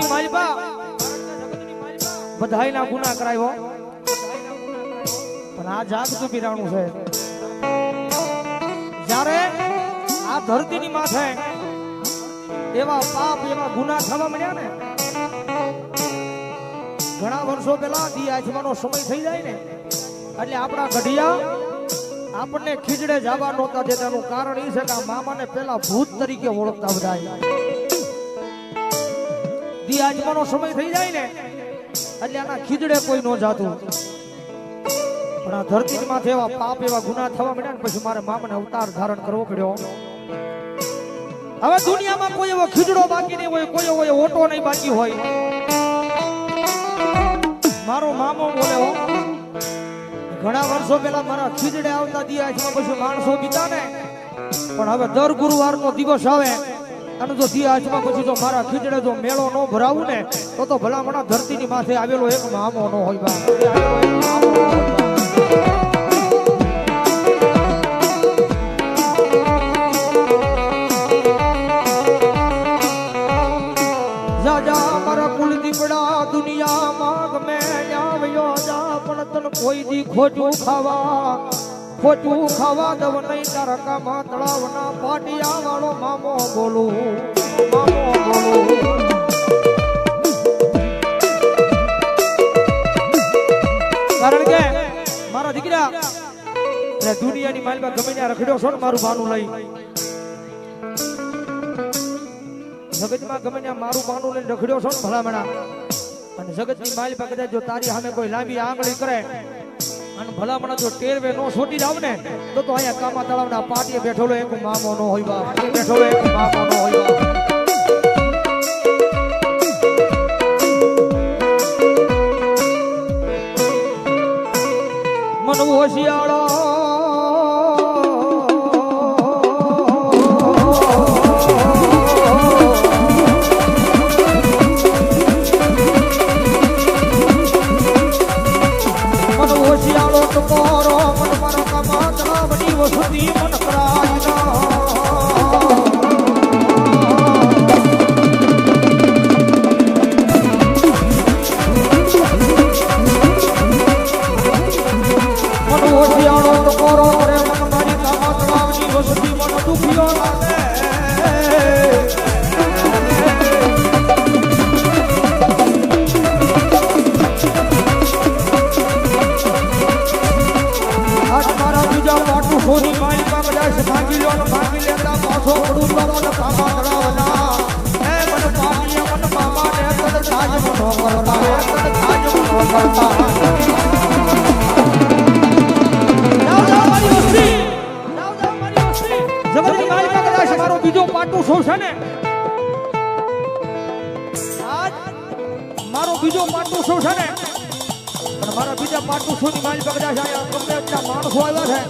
જગતની માલિકા બધાયના ગુના કરાયો. પણ આ જાગતું પીરાણું છે. જ્યારે આ ધરતીની માથે એવા પાપ, એવા ગુના થવા મળ્યા ને, ઘણા વર્ષો પહેલા દી આચવાનો સમય થઈ જાય ને, એટલે આપણા ગઢિયા આપણને ખીજડે જવા નહોતા દેતા એનું કારણ એ છે કે મામાને પેલા ભૂત તરીકે ઓળખતા બધા દી આજમાનો સમય થઈ જાય ને, એટલે આના ખીજડે કોઈ ન જાતું. પણ આ ધરતી માથે એવા પાપ, એવા ગુના થવા મળ્યા ને પછી મારે મામને અવતાર ધારણ કરવો પડ્યો. હવે દુનિયામાં કોઈ એવો ખીજડો બાકી નહીં હોય, કોઈ એવો ઓટો નહીં બાકી હોય. મારો મામો બોલે ઘણા વર્ષો પહેલા મારા ખીજડે આવતા દિયા પછી માણસો બીતા ને પણ હવે દર ગુરુવારનો દિવસ આવે. અને જો દિયાસમાં પછી જો મારા ખીજડે જો મેળો ન ભરાવું ને, તો તો ભલામણા ધરતીની માથે આવેલો એક મામો ન હોય બા કોઈ દી ખોટું ખાવા ખોટું ખાવા દવ નહીં, તારા કામા તળાવના પાટિયા વાળો મામો બોલું મામો બોલું. કારણ કે મારા દીકરા એટલે દુનિયાની માલમાં ગમે ત્યાં રખડ્યો છો ને મારું બાનું લઈ. જગતમાં ગમે ત્યાં મારું બાનું લઈને રખડ્યો છો ને ભલામણા. અને જગતની માલ પર કદાચ જો તારી સામે કોઈ લાંબી આંગળી કરે અને ભલામણ જો ટેરવે નો છોટી જાવ ને, તો તો અહીંયા કામા તળાવના પાટીએ બેઠેલો એક મામો નો હોય બાપ. બેઠેલો એક મામો નો હોય બાપ. મન હોશિયાળો કમાતરા મન કરાયના. મન ટકોરો કરે મન મારી કમાતરા બની વસુતી મન દુખિયો લાગે તો મને પામા ચડાવના એ મને પામી મને પામા ને. તને તાજ મનો શું છે ને મારો બીજો પાટું શું છે ને. અને મારા બીજા પાટું સોની મારી કદાચ અહીંયા માણસો આવ્યા છે.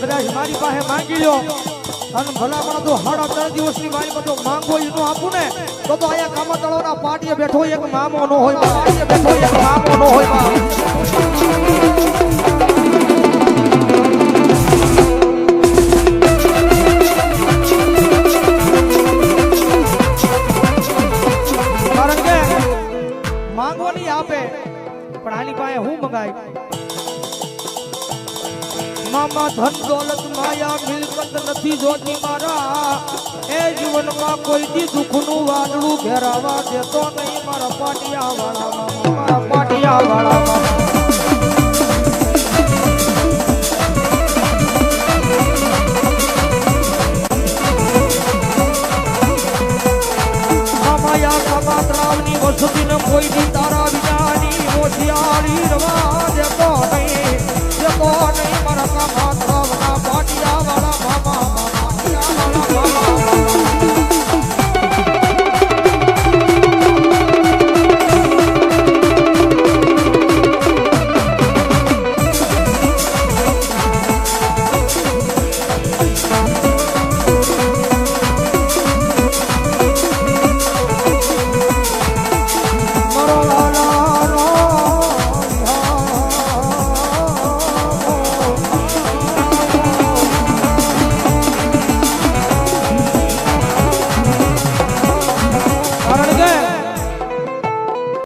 કદાચ મારી પાસે માંગી લ્યો. અને ભલામણ તો સાડા ત્રણ દિવસની મારી બધો માંગો એનું આપું ને, તો તો અહીંયા કામા તળાવના પાટીએ બેઠો એક મામો નો હોય પાટીએ બેઠો એક મામો નો હોય કે માંગવાની આપે, પણ આની પાસે હું મંગાય? મામા ધન દોલત માયા મિલકત નથી જોતી મારા. એ જીવનમાં કોઈ દી દુઃખનું વાદળું ઘેરાવા દેતો નહીં મારા પાટિયા વાળા મારા પાટિયા વાળા કોઈ દી તારા વિનાની હોશિયારી રવા દેતો નહીં